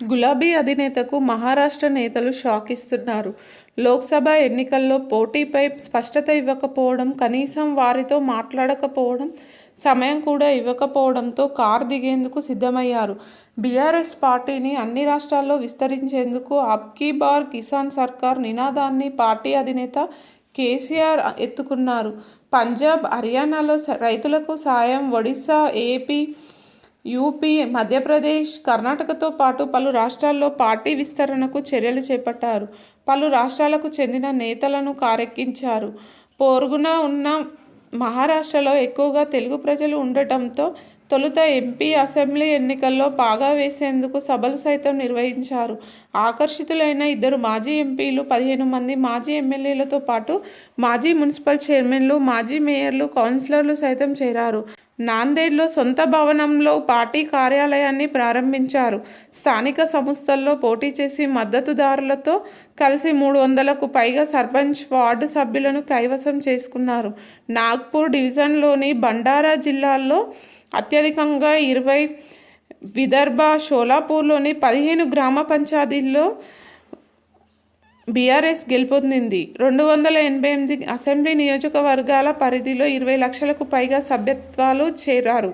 గులాబీ అధినేతకు మహారాష్ట్ర నేతలు షాక్ ఇస్తున్నారు. లోక్సభ ఎన్నికల్లో పోటీపై స్పష్టత ఇవ్వకపోవడం, కనీసం వారితో మాట్లాడకపోవడం, సమయం కూడా ఇవ్వకపోవడంతో కారు దిగేందుకు సిద్ధమయ్యారు. బీఆర్ఎస్ పార్టీని అన్ని రాష్ట్రాల్లో విస్తరించేందుకు అబ్కీ బార్ కిసాన్ సర్కార్ నినాదాన్ని పార్టీ అధినేత కేసీఆర్ ఎత్తుకున్నారు. పంజాబ్, హర్యానాలో రైతులకు సాయం ఒడిశా, ఏపీ, యూపీ, మధ్యప్రదేశ్, కర్ణాటకతో పాటు పలు రాష్ట్రాల్లో పార్టీ విస్తరణకు చర్యలు చేపట్టారు. పలు రాష్ట్రాలకు చెందిన నేతలను కారెక్కించారు. పొరుగున ఉన్న మహారాష్ట్రలో ఎక్కువగా తెలుగు ప్రజలు ఉండటంతో తొలుత ఎంపీ, అసెంబ్లీ ఎన్నికల్లో పాగా వేసేందుకు సభలు సైతం నిర్వహించారు. ఆకర్షితులైన ఇద్దరు మాజీ ఎంపీలు, పదిహేను మంది మాజీ ఎమ్మెల్యేలతో పాటు మాజీ మున్సిపల్ చైర్మన్లు, మాజీ మేయర్లు, కౌన్సిలర్లు సైతం చేరారు. నాందేడ్లో సొంత భవనంలో పార్టీ కార్యాలయాన్ని ప్రారంభించారు. స్థానిక సంస్థల్లో పోటీ చేసి మద్దతుదారులతో కలిసి మూడు వందలకు పైగా సర్పంచ్, వార్డు సభ్యులను కైవసం చేసుకున్నారు. నాగ్పూర్ డివిజన్లోని భండారా జిల్లాల్లో అత్యధికంగా ఇరవై, విదర్భ, షోలాపూర్లోని పదిహేను గ్రామ పంచాయతీల్లో బీఆర్ఎస్ గెలుపొందింది. రెండు వందల ఎనభై ఎనిమిది అసెంబ్లీ నియోజకవర్గాల పరిధిలో ఇరవై లక్షలకు పైగా సభ్యత్వాలు చేరారు.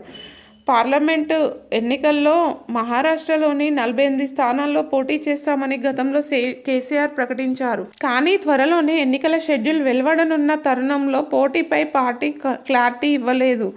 పార్లమెంటు ఎన్నికల్లో మహారాష్ట్రలోని నలభై ఎనిమిది స్థానాల్లో పోటీ చేస్తామని గతంలో కేసీఆర్ ప్రకటించారు. కానీ త్వరలోనే ఎన్నికల షెడ్యూల్ వెలువడనున్న తరుణంలో పోటీపై పార్టీ క్లారిటీ ఇవ్వలేదు.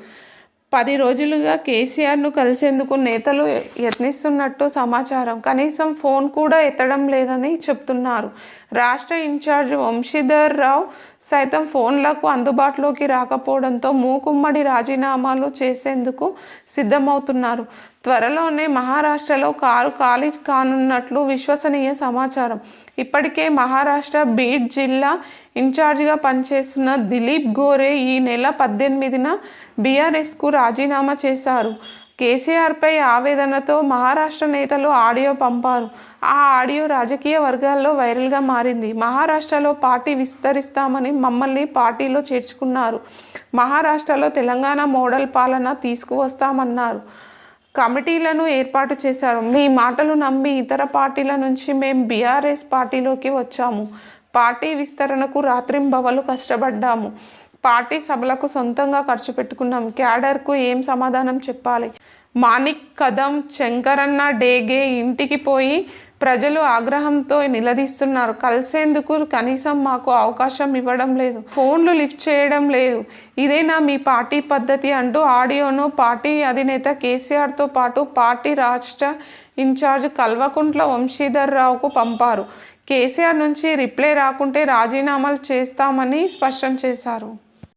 పది రోజులుగా కేసీఆర్ను కలిసేందుకు నేతలు యత్నిస్తున్నట్టు సమాచారం. కనీసం ఫోన్ కూడా ఎత్తడం లేదని చెప్తున్నారు రాష్ట్ర ఇన్ఛార్జ్ వంశీధర్ రావు సైతం ఫోన్లకు అందుబాటులోకి రాకపోవడంతో మూకుమ్మడి రాజీనామాలు చేసేందుకు సిద్ధమవుతున్నారు. త్వరలోనే మహారాష్ట్రలో కారు ఖాళీ కానున్నట్లు విశ్వసనీయ సమాచారం. ఇప్పటికే మహారాష్ట్ర బీడ్ జిల్లా ఇన్ఛార్జిగా పనిచేస్తున్న దిలీప్ గోరే ఈ నెల పద్దెనిమిదిన బీఆర్ఎస్కు రాజీనామా చేశారు. కేసీఆర్పై ఆవేదనతో మహారాష్ట్ర నేతలు ఆడియో పంపారు. ఆ ఆడియో రాజకీయ వర్గాల్లో వైరల్గా మారింది. మహారాష్ట్రలో పార్టీ విస్తరిస్తామని మమ్మల్ని పార్టీలో చేర్చుకున్నారు. మహారాష్ట్రలో తెలంగాణ మోడల్ పాలన తీసుకువస్తామన్నారు. కమిటీలను ఏర్పాటు చేశారు. మీ మాటలు నమ్మి ఇతర పార్టీల నుంచి మేము బీఆర్ఎస్ పార్టీలోకి వచ్చాము. పార్టీ విస్తరణకు రాత్రింబవలు కష్టపడ్డాము. పార్టీ సభలకు సొంతంగా ఖర్చు పెట్టుకున్నాం. క్యాడర్కు ఏం సమాధానం చెప్పాలి? మాణిక్ కదం, శంకరన్న డేగే ఇంటికి పోయి ప్రజలు ఆగ్రహంతో నిలదీస్తున్నారు. కలిసేందుకు కనీసం మాకు అవకాశం ఇవ్వడం లేదు. ఫోన్లు లిఫ్ట్ చేయడం లేదు. ఇదేనా మీ పార్టీ పద్ధతి అంటూ ఆడియోను పార్టీ అధినేత కేసీఆర్తో పాటు పార్టీ రాష్ట్ర ఇన్ఛార్జ్ కల్వకుంట్ల వంశీధర్రావుకు పంపారు. కేసీఆర్ నుంచి రిప్లై రాకుంటే రాజీనామాలు చేస్తామని స్పష్టం చేశారు.